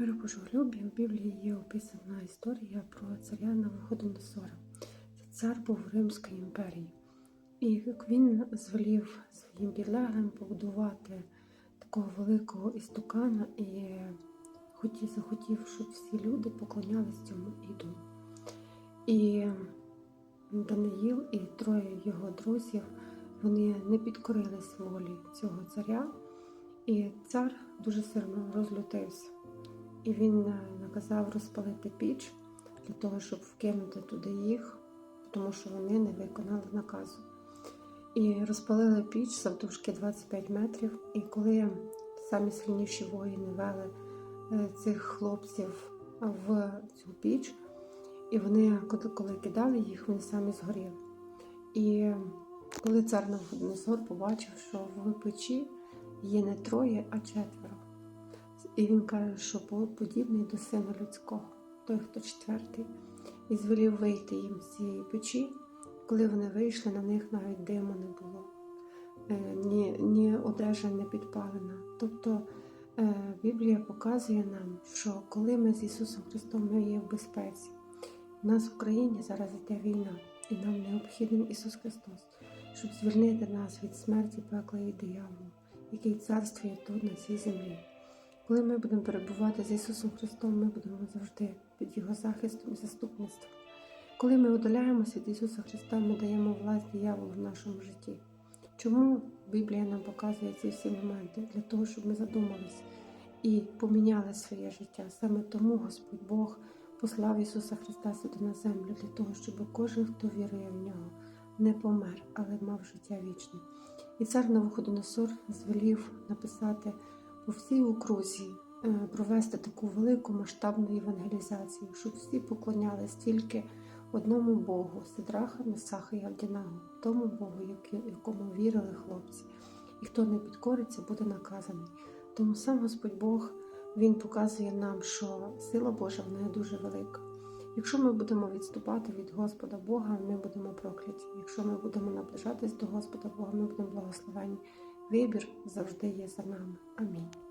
Миру Божолюбі в Біблії є описана історія про царя Навуходоносора. Це цар був в Римській імперії. І він звелів своїм підлеглим побудувати такого великого істукана і хотів, захотів, щоб всі люди поклонялись цьому ідолу. І Даниїл і троє його друзів вони не підкорились волі цього царя, і цар дуже сильно розлютився. І він е, наказав розпалити піч для того, щоб вкинути туди їх, тому що вони не виконали наказу. І розпалили піч завдовжки 25 метрів. І коли самі сильніші воїни вели е, цих хлопців в цю піч, і вони, коли- кидали їх, вони самі згоріли. І коли цар Навуходоносор побачив, що в печі є не троє, а четверо. І він каже, що подібний до сина людського, той, хто четвертий, і звелів вийти їм з цієї печі. Коли вони вийшли, на них навіть диму не було, Е, ні, ні одежа не підпалена. Тобто е, Біблія показує нам, що коли ми з Ісусом Христом ми є в безпеці, у нас в Україні зараз йде війна, і нам необхіден Ісус Христос, щоб звільнити нас від смерті, пекла і дияволу, який царствує тут на цій землі. Коли ми будемо перебувати з Ісусом Христом, ми будемо завжди під Його захистом і заступництвом. Коли ми удаляємося від Ісуса Христа, ми даємо власть дияволу в нашому житті. Чому Біблія нам показує ці всі моменти? Для того, щоб ми задумались і поміняли своє життя. Саме тому Господь Бог послав Ісуса Христа сюди на землю, для того, щоб кожен, хто вірує в нього, не помер, але мав життя вічне. І цар Навуходоносор звелів написати по всій окрузі, е, провести таку велику масштабну евангелізацію, щоб всі поклонялись тільки одному Богу, Сидраха, Месаха і Авдінаго, тому Богу, якому вірили хлопці. І хто не підкориться, буде наказаний. Тому сам Господь Бог Він показує нам, що сила Божа вона є дуже велика. Якщо ми будемо відступати від Господа Бога, ми будемо прокляті. Якщо ми будемо наближатись до Господа Бога, ми будемо благословені. Вибір завжди є за нами. Амінь.